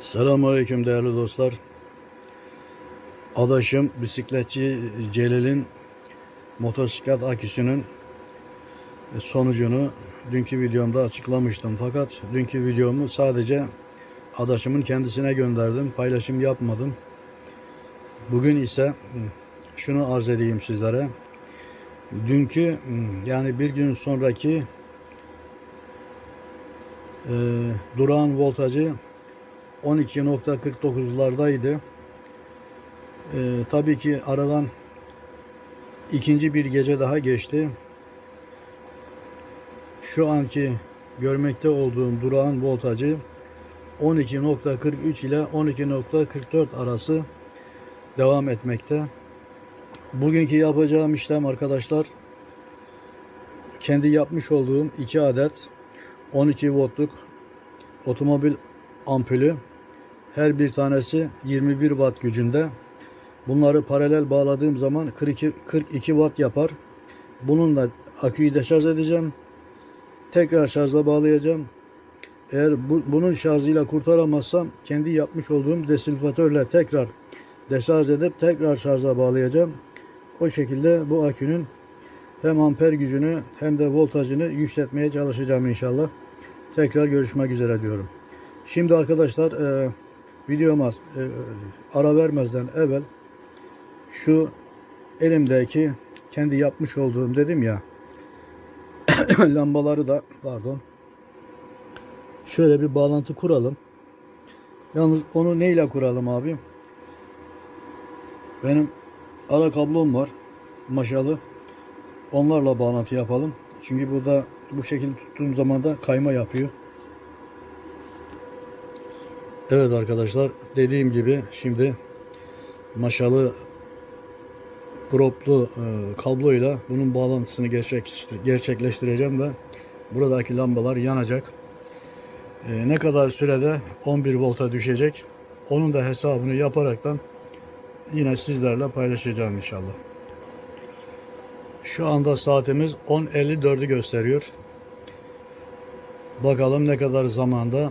Selamünaleyküm değerli dostlar. Adaşım bisikletçi Celil'in motosiklet aküsünün sonucunu dünkü videomda açıklamıştım. Fakat dünkü videomu sadece adaşımın kendisine gönderdim. Paylaşım yapmadım. Bugün ise şunu arz edeyim sizlere. Dünkü yani bir gün sonraki e, durağın voltajı 12.49'lardaydı. Ee, tabii ki aradan ikinci bir gece daha geçti. Şu anki görmekte olduğum durağın voltajı 12.43 ile 12.44 arası devam etmekte. Bugünkü yapacağım işlem arkadaşlar kendi yapmış olduğum iki adet 12 voltluk otomobil ampulü her bir tanesi 21 watt gücünde. Bunları paralel bağladığım zaman 42, 42 watt yapar. Bununla aküyü deşarj edeceğim. Tekrar şarja bağlayacağım. Eğer bu, bunun şarjıyla kurtaramazsam kendi yapmış olduğum desilfatörle tekrar deşarj edip tekrar şarja bağlayacağım. O şekilde bu akünün hem amper gücünü hem de voltajını yükseltmeye çalışacağım inşallah. Tekrar görüşmek üzere diyorum. Şimdi arkadaşlar videoma e, ara vermezden evvel şu elimdeki kendi yapmış olduğum dedim ya lambaları da pardon şöyle bir bağlantı kuralım. Yalnız onu neyle kuralım abi? Benim ara kablom var. Maşalı. Onlarla bağlantı yapalım. Çünkü burada bu şekilde tuttuğum zaman da kayma yapıyor. Evet arkadaşlar dediğim gibi şimdi maşalı proplu e, kabloyla bunun bağlantısını gerçekleştir- gerçekleştireceğim ve buradaki lambalar yanacak. E, ne kadar sürede 11 volta düşecek onun da hesabını yaparaktan yine sizlerle paylaşacağım inşallah. Şu anda saatimiz 10.54'ü gösteriyor. Bakalım ne kadar zamanda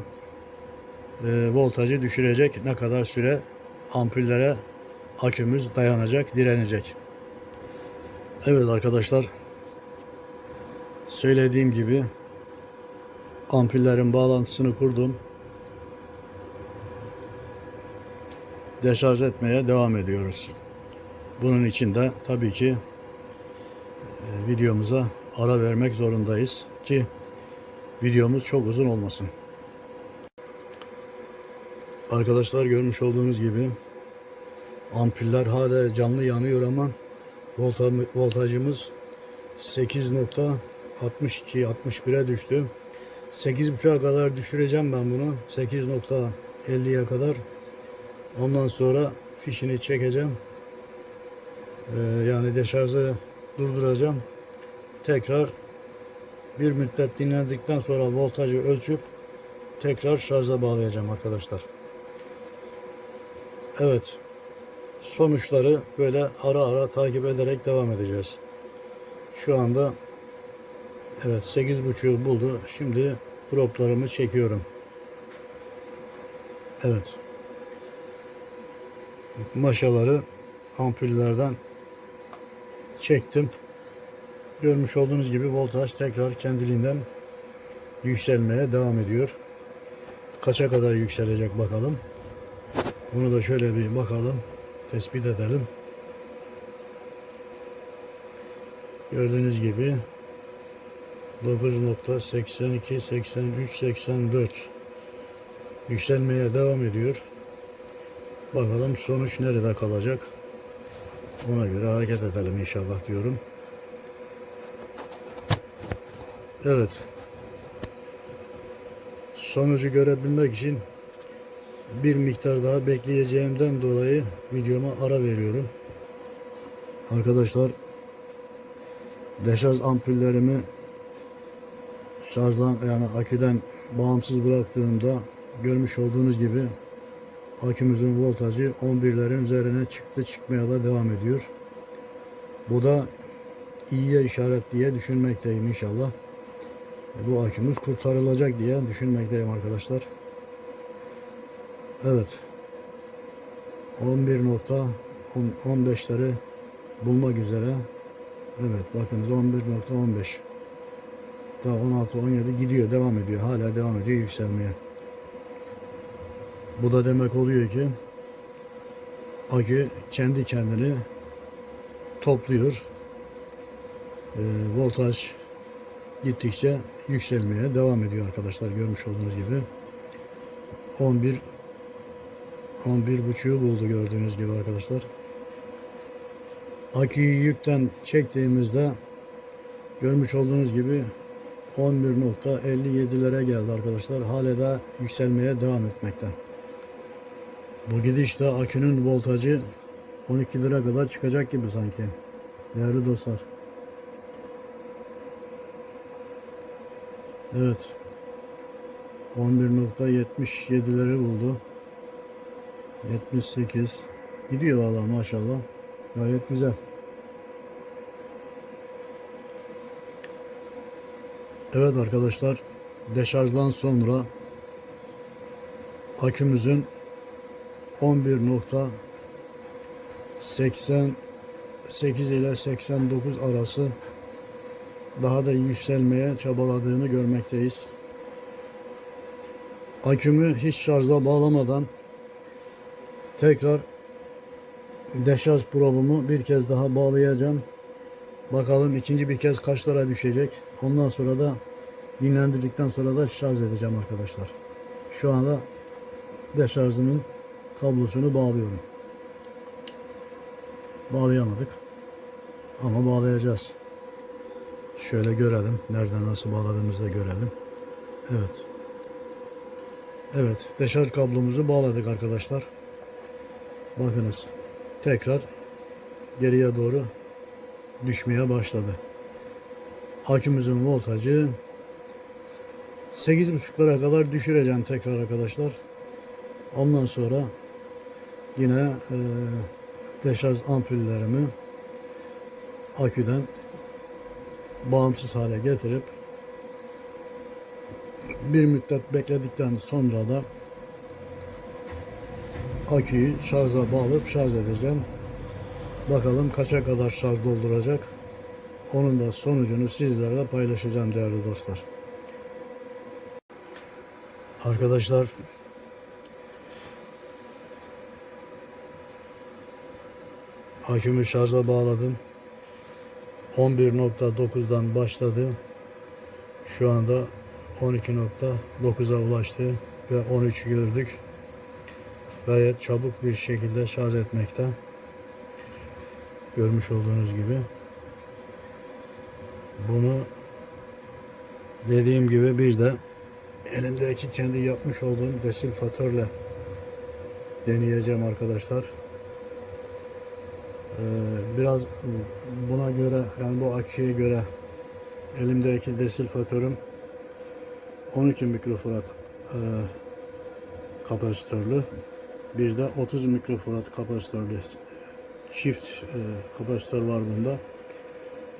e, voltajı düşürecek, ne kadar süre ampullere akümüz dayanacak, direnecek. Evet arkadaşlar, söylediğim gibi ampullerin bağlantısını kurdum. Deşarj etmeye devam ediyoruz. Bunun için de tabii ki e, videomuza ara vermek zorundayız ki videomuz çok uzun olmasın. Arkadaşlar görmüş olduğunuz gibi ampuller hala canlı yanıyor ama volta- voltajımız 8.62 61'e düştü. 8.5'a kadar düşüreceğim ben bunu. 8.50'ye kadar. Ondan sonra fişini çekeceğim. Ee, yani deşarjı durduracağım. Tekrar bir müddet dinlendikten sonra voltajı ölçüp tekrar şarja bağlayacağım arkadaşlar. Evet. Sonuçları böyle ara ara takip ederek devam edeceğiz. Şu anda evet 8.5'u buldu. Şimdi proplarımı çekiyorum. Evet. Maşaları ampullerden çektim. Görmüş olduğunuz gibi voltaj tekrar kendiliğinden yükselmeye devam ediyor. Kaça kadar yükselecek bakalım. Bunu da şöyle bir bakalım. Tespit edelim. Gördüğünüz gibi 9.82 83 84 yükselmeye devam ediyor. Bakalım sonuç nerede kalacak. Ona göre hareket edelim inşallah diyorum. Evet. Sonucu görebilmek için bir miktar daha bekleyeceğimden dolayı videoma ara veriyorum. Arkadaşlar deşarj ampullerimi şarjdan yani aküden bağımsız bıraktığımda görmüş olduğunuz gibi akümüzün voltajı 11'lerin üzerine çıktı çıkmaya da devam ediyor. Bu da iyiye işaret diye düşünmekteyim inşallah. Bu akümüz kurtarılacak diye düşünmekteyim arkadaşlar. Evet. 11.15'leri bulmak üzere. Evet bakınız 11.15. Daha 16 17 gidiyor devam ediyor. Hala devam ediyor yükselmeye. Bu da demek oluyor ki akü kendi kendini topluyor. Ee, voltaj gittikçe yükselmeye devam ediyor arkadaşlar görmüş olduğunuz gibi. 11 11 buçuğu buldu gördüğünüz gibi arkadaşlar. Aküyü yükten çektiğimizde görmüş olduğunuz gibi 11.57'lere geldi arkadaşlar. Hala da yükselmeye devam etmekte. Bu gidişle akünün voltajı 12 lira kadar çıkacak gibi sanki. Değerli dostlar. Evet. 11.77'leri buldu. 78. Gidiyor vallahi maşallah. Gayet güzel. Evet arkadaşlar. Deşarjdan sonra akümüzün 11.88 ile 89 arası daha da yükselmeye çabaladığını görmekteyiz. Akümü hiç şarja bağlamadan tekrar deşarj probamı bir kez daha bağlayacağım. Bakalım ikinci bir kez kaçlara düşecek. Ondan sonra da dinlendirdikten sonra da şarj edeceğim arkadaşlar. Şu anda deşarjımın kablosunu bağlıyorum. Bağlayamadık. Ama bağlayacağız. Şöyle görelim. Nereden nasıl bağladığımızı da görelim. Evet. Evet. Deşarj kablomuzu bağladık arkadaşlar. Bakınız. Tekrar geriye doğru düşmeye başladı. Akümüzün voltajı 8.5'lara kadar düşüreceğim tekrar arkadaşlar. Ondan sonra yine e, deşarj ampullerimi aküden bağımsız hale getirip bir müddet bekledikten sonra da aküyü şarja bağlayıp şarj edeceğim. Bakalım kaça kadar şarj dolduracak. Onun da sonucunu sizlerle paylaşacağım değerli dostlar. Arkadaşlar akümü şarja bağladım. 11.9'dan başladı. Şu anda 12.9'a ulaştı ve 13'ü gördük. Gayet çabuk bir şekilde şarj etmekte. Görmüş olduğunuz gibi. Bunu dediğim gibi bir de elimdeki kendi yapmış olduğum desilfatörle deneyeceğim arkadaşlar. Ee, biraz buna göre yani bu aküye göre elimdeki desilfatörüm 12 mikrofarad e, kapasitörlü bir de 30 mikrofarad kapasitörlü çift e, kapasitör var bunda.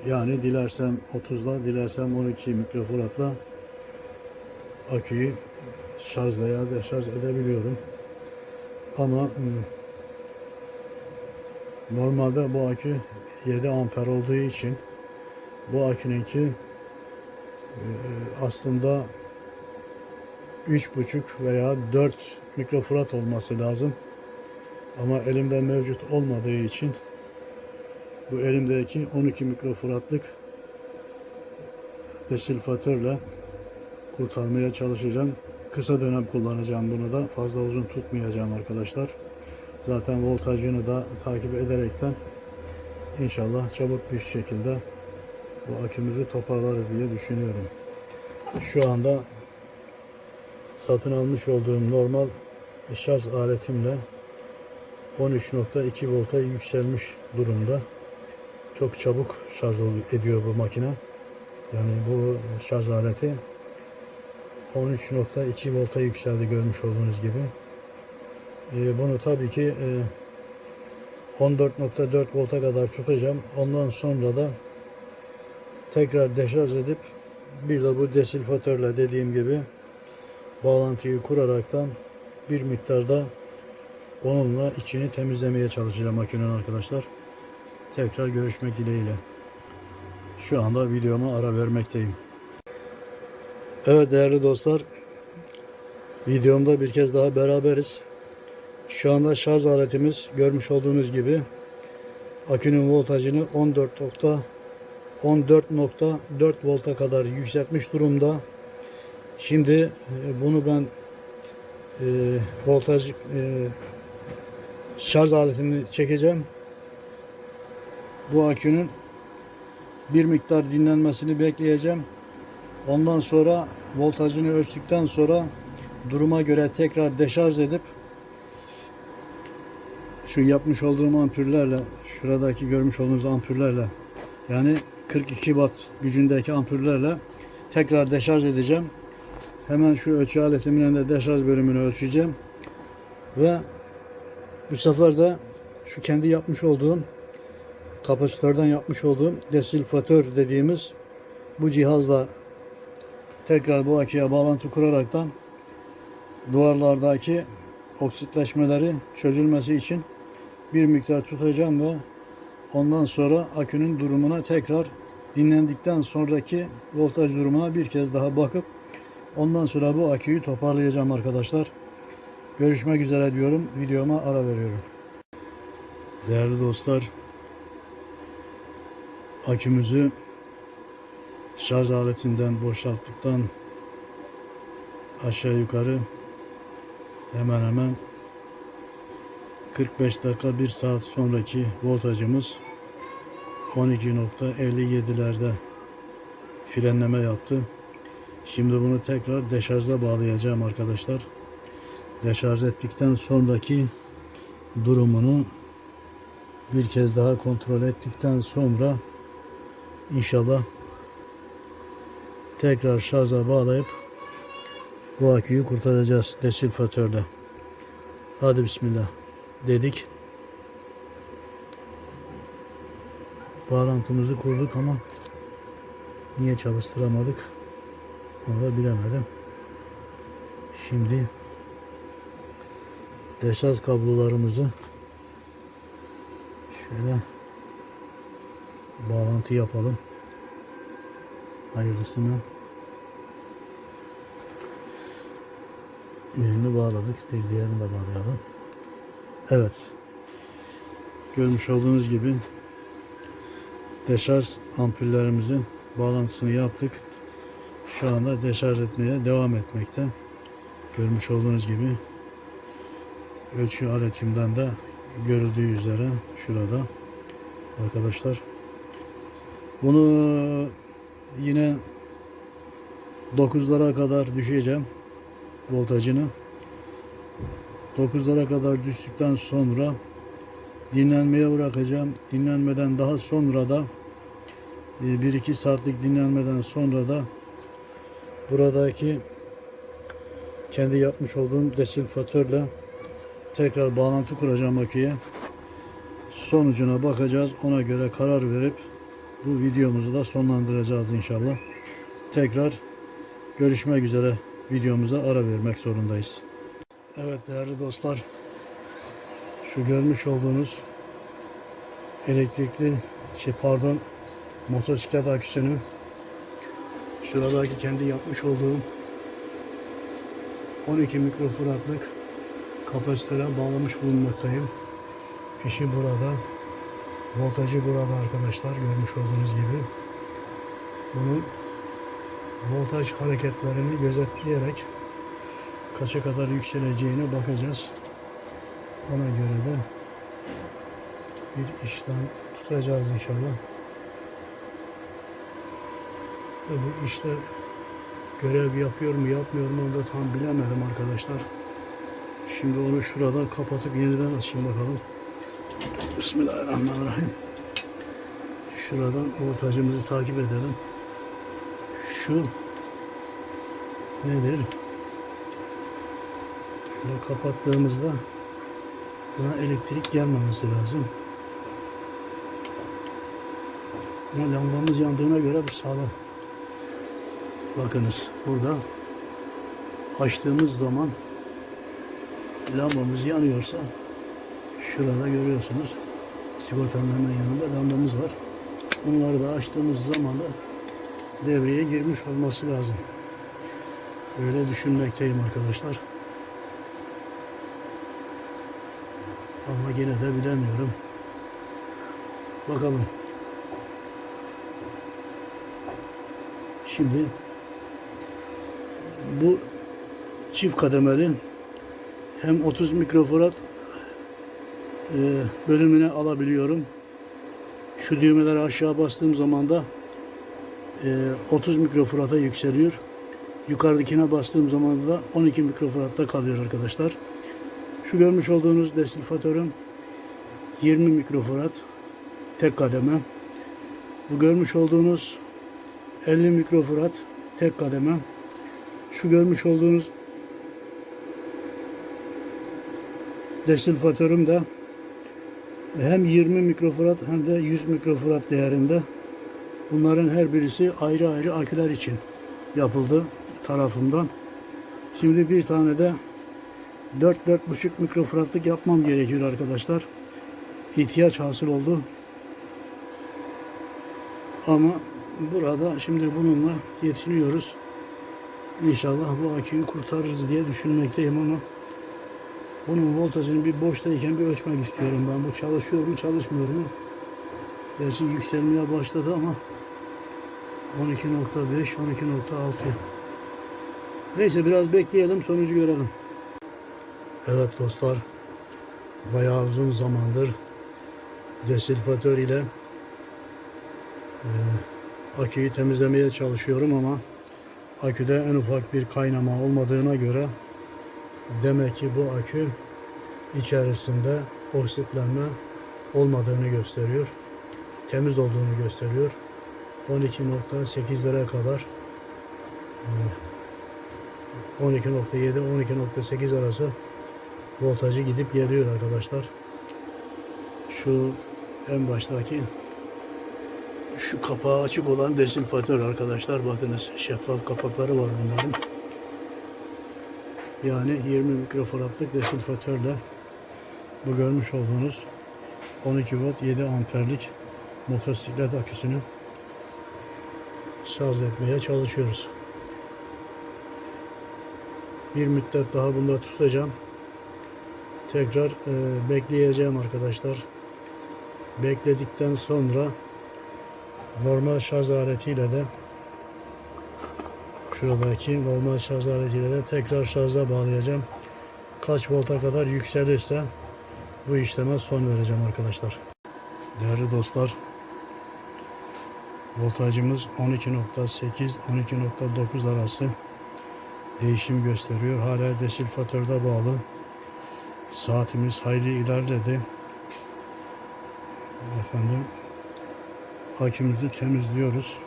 Yani dilersem 30'la dilersem 12 mikrofaradla aküyü şarj veya deşarj edebiliyorum. Ama hmm, normalde bu akü 7 amper olduğu için bu akününki e, aslında 3,5 veya 4 mikrofarad olması lazım. Ama elimde mevcut olmadığı için bu elimdeki 12 mikrofaradlık desilfatörle kurtarmaya çalışacağım. Kısa dönem kullanacağım bunu da. Fazla uzun tutmayacağım arkadaşlar. Zaten voltajını da takip ederekten inşallah çabuk bir şekilde bu akümüzü toparlarız diye düşünüyorum. Şu anda satın almış olduğum normal şarj aletimle 13.2 volta yükselmiş durumda. Çok çabuk şarj ediyor bu makine. Yani bu şarj aleti 13.2 volta yükseldi görmüş olduğunuz gibi. Ee, bunu tabii ki e, 14.4 volta kadar tutacağım. Ondan sonra da tekrar deşarj edip bir de bu desilfatörle dediğim gibi bağlantıyı kuraraktan bir miktarda onunla içini temizlemeye çalışacağım makinenin arkadaşlar. Tekrar görüşmek dileğiyle. Şu anda videoma ara vermekteyim. Evet değerli dostlar. Videomda bir kez daha beraberiz. Şu anda şarj aletimiz görmüş olduğunuz gibi akünün voltajını 14 nokta 14.4 volta kadar yükseltmiş durumda. Şimdi e, bunu ben e, voltaj e, şarj aletini çekeceğim. Bu akünün bir miktar dinlenmesini bekleyeceğim. Ondan sonra voltajını ölçtükten sonra duruma göre tekrar deşarj edip şu yapmış olduğum ampullerle şuradaki görmüş olduğunuz ampullerle yani 42 watt gücündeki ampullerle tekrar deşarj edeceğim. Hemen şu ölçü aletimin de deşarj bölümünü ölçeceğim. Ve bu sefer de şu kendi yapmış olduğum kapasitörden yapmış olduğum desilfatör dediğimiz bu cihazla tekrar bu aküye bağlantı kuraraktan duvarlardaki oksitleşmeleri çözülmesi için bir miktar tutacağım ve ondan sonra akünün durumuna tekrar dinlendikten sonraki voltaj durumuna bir kez daha bakıp ondan sonra bu aküyü toparlayacağım arkadaşlar. Görüşmek üzere diyorum. Videoma ara veriyorum. Değerli dostlar akümüzü şarj aletinden boşalttıktan aşağı yukarı hemen hemen 45 dakika 1 saat sonraki voltajımız 12.57'lerde frenleme yaptı. Şimdi bunu tekrar deşarja bağlayacağım arkadaşlar. Deşarj ettikten sonraki durumunu bir kez daha kontrol ettikten sonra inşallah tekrar şarja bağlayıp bu aküyü kurtaracağız desilfatörde. Hadi bismillah dedik. Bağlantımızı kurduk ama niye çalıştıramadık onu da bilemedim. Şimdi deşarj kablolarımızı şöyle bağlantı yapalım. Hayırlısını birini bağladık. Bir diğerini de bağlayalım. Evet. Görmüş olduğunuz gibi deşarj ampullerimizin bağlantısını yaptık. Şu anda deşarj etmeye devam etmekte. Görmüş olduğunuz gibi ölçü aletimden de görüldüğü üzere şurada arkadaşlar. Bunu yine 9'lara kadar düşeceğim voltajını. 9'lara kadar düştükten sonra dinlenmeye bırakacağım. Dinlenmeden daha sonra da 1-2 saatlik dinlenmeden sonra da buradaki kendi yapmış olduğum desilfatörle tekrar bağlantı kuracağım aküye. Sonucuna bakacağız. Ona göre karar verip bu videomuzu da sonlandıracağız inşallah. Tekrar görüşmek üzere videomuza ara vermek zorundayız. Evet değerli dostlar. Şu görmüş olduğunuz elektrikli şey pardon motosiklet aküsünü şuradaki kendi yapmış olduğum 12 mikrofaradlık kapasitöre bağlamış bulunmaktayım. Fişi burada. Voltajı burada arkadaşlar görmüş olduğunuz gibi. Bunun voltaj hareketlerini gözetleyerek kaça kadar yükseleceğine bakacağız. Ona göre de bir işlem tutacağız inşallah. Ve bu işte görev yapıyor mu yapmıyor mu onu da tam bilemedim arkadaşlar. Şimdi onu şuradan kapatıp yeniden açayım bakalım. Bismillahirrahmanirrahim. Şuradan voltajımızı takip edelim. Şu nedir? Şöyle kapattığımızda buna elektrik gelmemesi lazım. Ama lambamız yandığına göre bu sağlam. Bakınız burada açtığımız zaman lambamız yanıyorsa şurada görüyorsunuz sigortanın yanında lambamız var. Bunları da açtığımız zaman da devreye girmiş olması lazım. Öyle düşünmekteyim arkadaşlar. Ama yine de bilemiyorum. Bakalım. Şimdi bu çift kademeli hem 30 mikrofarad e, bölümüne alabiliyorum. Şu düğmeleri aşağı bastığım zaman da e, 30 mikrofarada yükseliyor. Yukarıdakine bastığım zaman da 12 mikrofaratta kalıyor arkadaşlar. Şu görmüş olduğunuz desilfatörüm 20 mikrofarad tek kademe. Bu görmüş olduğunuz 50 mikrofarad tek kademe. Şu görmüş olduğunuz desilfatörüm de hem 20 mikrofarad hem de 100 mikrofarad değerinde. Bunların her birisi ayrı ayrı aküler için yapıldı tarafından. Şimdi bir tane de 4-4,5 mikrofaradlık yapmam gerekiyor arkadaşlar. İhtiyaç hasıl oldu. Ama burada şimdi bununla yetiniyoruz. İnşallah bu aküyü kurtarırız diye düşünmekteyim ama bunun voltajını bir boştayken bir ölçmek istiyorum ben. Bu çalışıyor mu çalışmıyor mu? Gerçi yükselmeye başladı ama 12.5 12.6 Neyse biraz bekleyelim sonucu görelim. Evet dostlar bayağı uzun zamandır desilfatör ile e, aküyü temizlemeye çalışıyorum ama aküde en ufak bir kaynama olmadığına göre demek ki bu akü içerisinde oksitlenme olmadığını gösteriyor. Temiz olduğunu gösteriyor. 12.8'lere kadar e, 12.7 12.8 arası voltajı gidip geliyor arkadaşlar. Şu en baştaki şu kapağı açık olan desilfatör arkadaşlar bakınız şeffaf kapakları var bunların. Yani 20 mikrofaradlık desilfatörle bu görmüş olduğunuz 12 volt 7 amperlik motosiklet aküsünü şarj etmeye çalışıyoruz. Bir müddet daha bunda tutacağım. Tekrar e, bekleyeceğim arkadaşlar. Bekledikten sonra normal şarj aletiyle de şuradaki normal şarj aletiyle de tekrar şarja bağlayacağım. Kaç volta kadar yükselirse bu işleme son vereceğim arkadaşlar. Değerli dostlar voltajımız 12.8 12.9 arası değişim gösteriyor. Hala desilfatörde bağlı. Saatimiz hayli ilerledi. Efendim akümüzü temizliyoruz.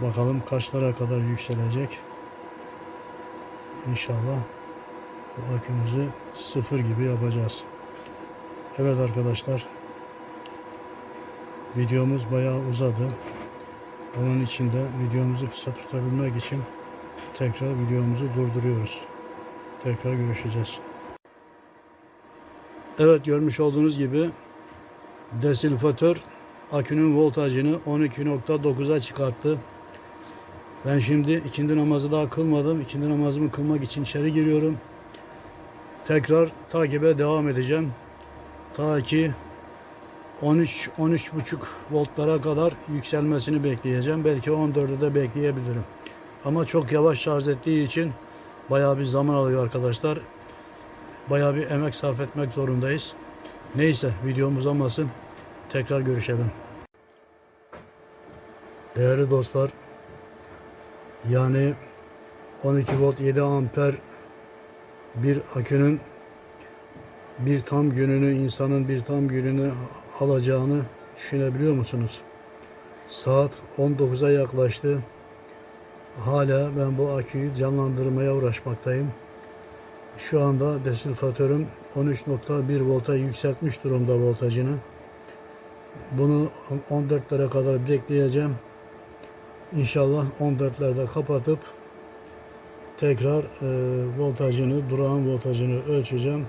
Bakalım kaçlara kadar yükselecek. İnşallah bu akümüzü sıfır gibi yapacağız. Evet arkadaşlar videomuz bayağı uzadı. Onun için de videomuzu kısa tutabilmek için tekrar videomuzu durduruyoruz. Tekrar görüşeceğiz. Evet görmüş olduğunuz gibi desilfatör akünün voltajını 12.9'a çıkarttı. Ben şimdi ikindi namazı daha kılmadım. İkindi namazımı kılmak için içeri giriyorum. Tekrar takibe devam edeceğim. Ta ki 13 13,5 voltlara kadar yükselmesini bekleyeceğim. Belki 14'ü de bekleyebilirim. Ama çok yavaş şarj ettiği için bayağı bir zaman alıyor arkadaşlar. Bayağı bir emek sarf etmek zorundayız. Neyse videom uzamasın. Tekrar görüşelim. Değerli dostlar yani 12 volt 7 amper bir akünün bir tam gününü insanın bir tam gününü alacağını düşünebiliyor musunuz? Saat 19'a yaklaştı. Hala ben bu aküyü canlandırmaya uğraşmaktayım. Şu anda desilfatörüm 13.1 volta yükseltmiş durumda voltajını. Bunu 14'lere kadar bekleyeceğim. İnşallah 14'lerde kapatıp tekrar e, voltajını, durağın voltajını ölçeceğim.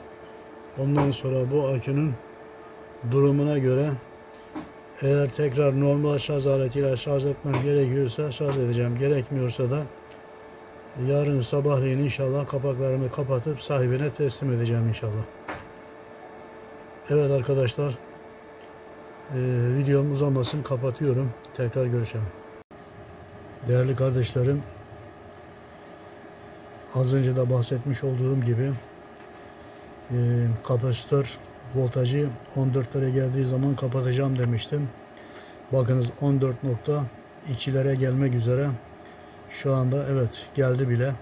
Ondan sonra bu akünün durumuna göre eğer tekrar normal şarj aletiyle şarj etmem gerekiyorsa şarj edeceğim. Gerekmiyorsa da yarın sabahleyin inşallah kapaklarını kapatıp sahibine teslim edeceğim inşallah. Evet arkadaşlar videom uzamasın kapatıyorum. Tekrar görüşelim. Değerli kardeşlerim az önce de bahsetmiş olduğum gibi e, kapasitör voltajı 14'lere geldiği zaman kapatacağım demiştim. Bakınız 14.2'lere gelmek üzere. Şu anda evet geldi bile.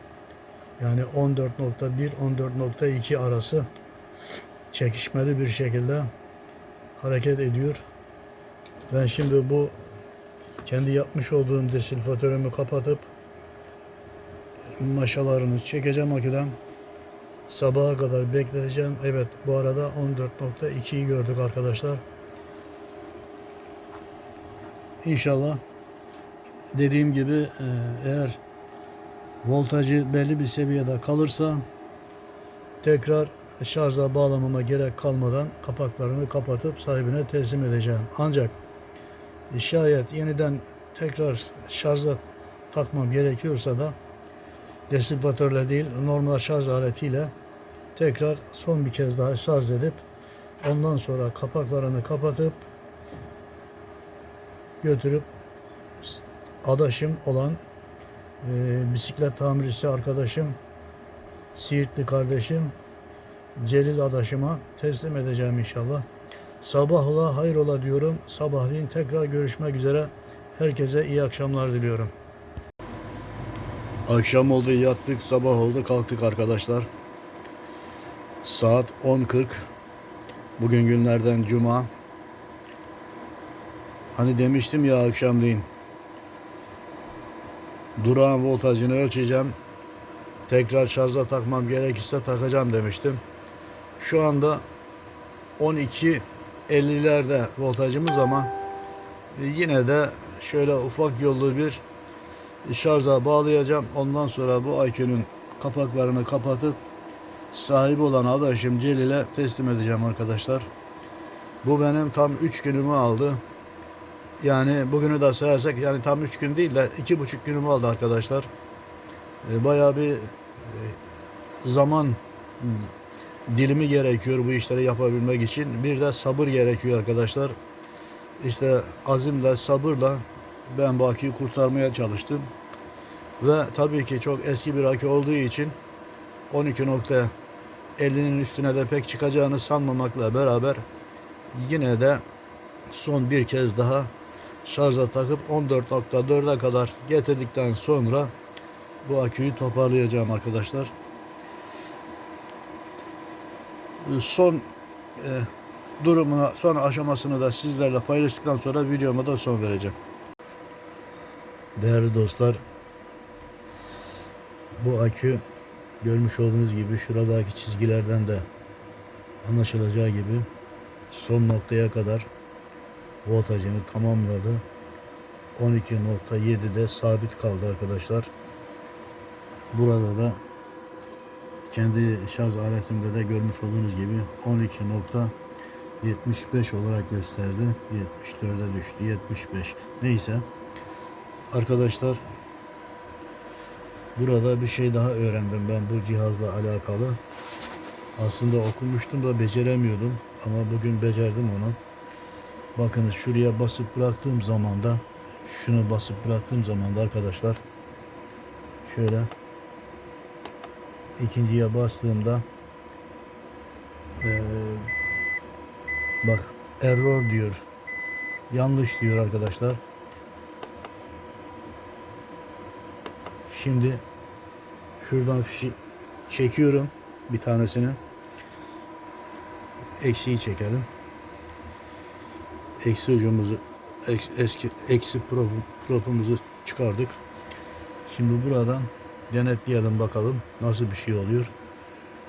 Yani 14.1 14.2 arası çekişmeli bir şekilde hareket ediyor. Ben şimdi bu kendi yapmış olduğum desilfatörümü kapatıp maşalarını çekeceğim aküden. Sabaha kadar bekleteceğim. Evet bu arada 14.2'yi gördük arkadaşlar. İnşallah dediğim gibi e, eğer voltajı belli bir seviyede kalırsa tekrar şarja bağlamama gerek kalmadan kapaklarını kapatıp sahibine teslim edeceğim. Ancak şayet yeniden tekrar şarja takmam gerekiyorsa da desivatörle değil normal şarj aletiyle tekrar son bir kez daha şarj edip ondan sonra kapaklarını kapatıp götürüp adaşım olan e, bisiklet tamircisi arkadaşım Siirtli kardeşim Celil adaşıma teslim edeceğim inşallah. Sabah ola hayır ola diyorum. Sabahleyin tekrar görüşmek üzere. Herkese iyi akşamlar diliyorum. Akşam oldu yattık sabah oldu kalktık arkadaşlar. Saat 10.40. Bugün günlerden cuma. Hani demiştim ya akşamleyin. Durağın voltajını ölçeceğim. Tekrar şarja takmam gerekirse takacağım demiştim. Şu anda 12.50'lerde voltajımız ama yine de şöyle ufak yollu bir şarja bağlayacağım. Ondan sonra bu akünün kapaklarını kapatıp sahibi olan adaşım Celil'e teslim edeceğim arkadaşlar. Bu benim tam 3 günümü aldı. Yani bugünü de sayarsak yani tam 3 gün değil de 2,5 günümü aldı arkadaşlar. E, Bayağı bir e, zaman dilimi gerekiyor bu işleri yapabilmek için. Bir de sabır gerekiyor arkadaşlar. İşte azimle, sabırla ben bu aküyü kurtarmaya çalıştım. Ve tabii ki çok eski bir akü olduğu için 12.50'nin üstüne de pek çıkacağını sanmamakla beraber yine de son bir kez daha şarja takıp 14.4'e kadar getirdikten sonra bu aküyü toparlayacağım arkadaşlar. Son e, durumuna, son aşamasını da sizlerle paylaştıktan sonra videoma da son vereceğim. Değerli dostlar, bu akü görmüş olduğunuz gibi şuradaki çizgilerden de anlaşılacağı gibi son noktaya kadar voltajını tamamladı. 12.7'de sabit kaldı arkadaşlar. Burada da kendi şarj aletimde de görmüş olduğunuz gibi 12.75 olarak gösterdi. 74'e düştü. 75. Neyse. Arkadaşlar burada bir şey daha öğrendim ben bu cihazla alakalı. Aslında okumuştum da beceremiyordum ama bugün becerdim onu. Bakınız şuraya basıp bıraktığım zaman da şunu basıp bıraktığım zaman da arkadaşlar şöyle ikinciye bastığımda eee, bak error diyor yanlış diyor arkadaşlar. Şimdi şuradan fişi çekiyorum bir tanesini. Eksiği çekelim. Eksi ucumuzu eski, eksi propu, propumuzu çıkardık. Şimdi buradan denetleyelim bakalım nasıl bir şey oluyor.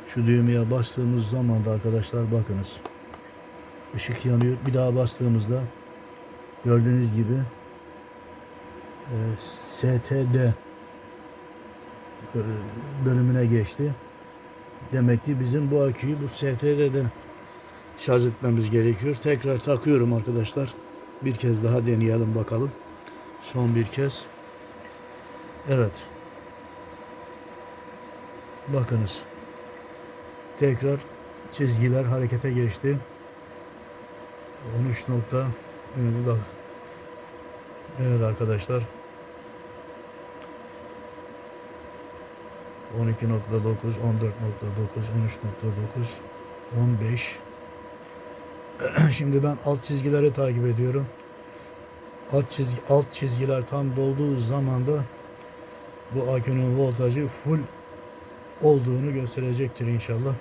Şu düğmeye bastığımız zaman da arkadaşlar bakınız. ışık yanıyor. Bir daha bastığımızda gördüğünüz gibi e, STD e, bölümüne geçti. Demek ki bizim bu aküyü bu ST'de de şarj etmemiz gerekiyor. Tekrar takıyorum arkadaşlar. Bir kez daha deneyelim bakalım. Son bir kez. Evet. Bakınız. Tekrar çizgiler harekete geçti. 13 nokta evet, arkadaşlar. 12.9, 14.9, 13.9, 15. Şimdi ben alt çizgileri takip ediyorum. Alt çizgi alt çizgiler tam dolduğu zaman da bu akünün voltajı full olduğunu gösterecektir inşallah.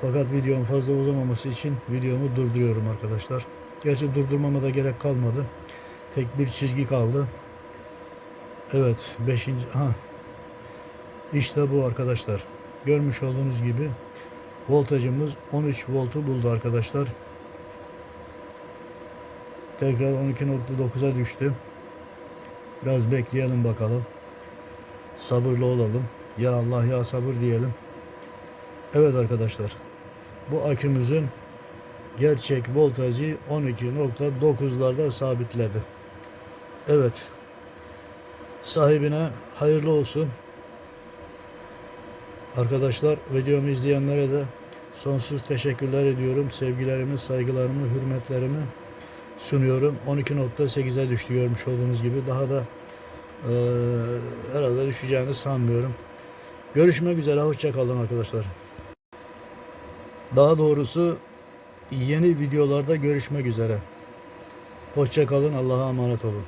Fakat videonun fazla uzamaması için videomu durduruyorum arkadaşlar. Gerçi durdurmama da gerek kalmadı. Tek bir çizgi kaldı. Evet 5. ha işte bu arkadaşlar. Görmüş olduğunuz gibi voltajımız 13 voltu buldu arkadaşlar. Tekrar 12.9'a düştü. Biraz bekleyelim bakalım. Sabırlı olalım. Ya Allah ya sabır diyelim. Evet arkadaşlar. Bu akümüzün gerçek voltajı 12.9'larda sabitledi. Evet. Sahibine hayırlı olsun. Arkadaşlar videomu izleyenlere de sonsuz teşekkürler ediyorum. Sevgilerimi, saygılarımı, hürmetlerimi sunuyorum. 12.8'e düştü görmüş olduğunuz gibi. Daha da eee herhalde düşeceğini sanmıyorum. Görüşmek üzere. Hoşçakalın arkadaşlar. Daha doğrusu yeni videolarda görüşmek üzere. Hoşçakalın. Allah'a emanet olun.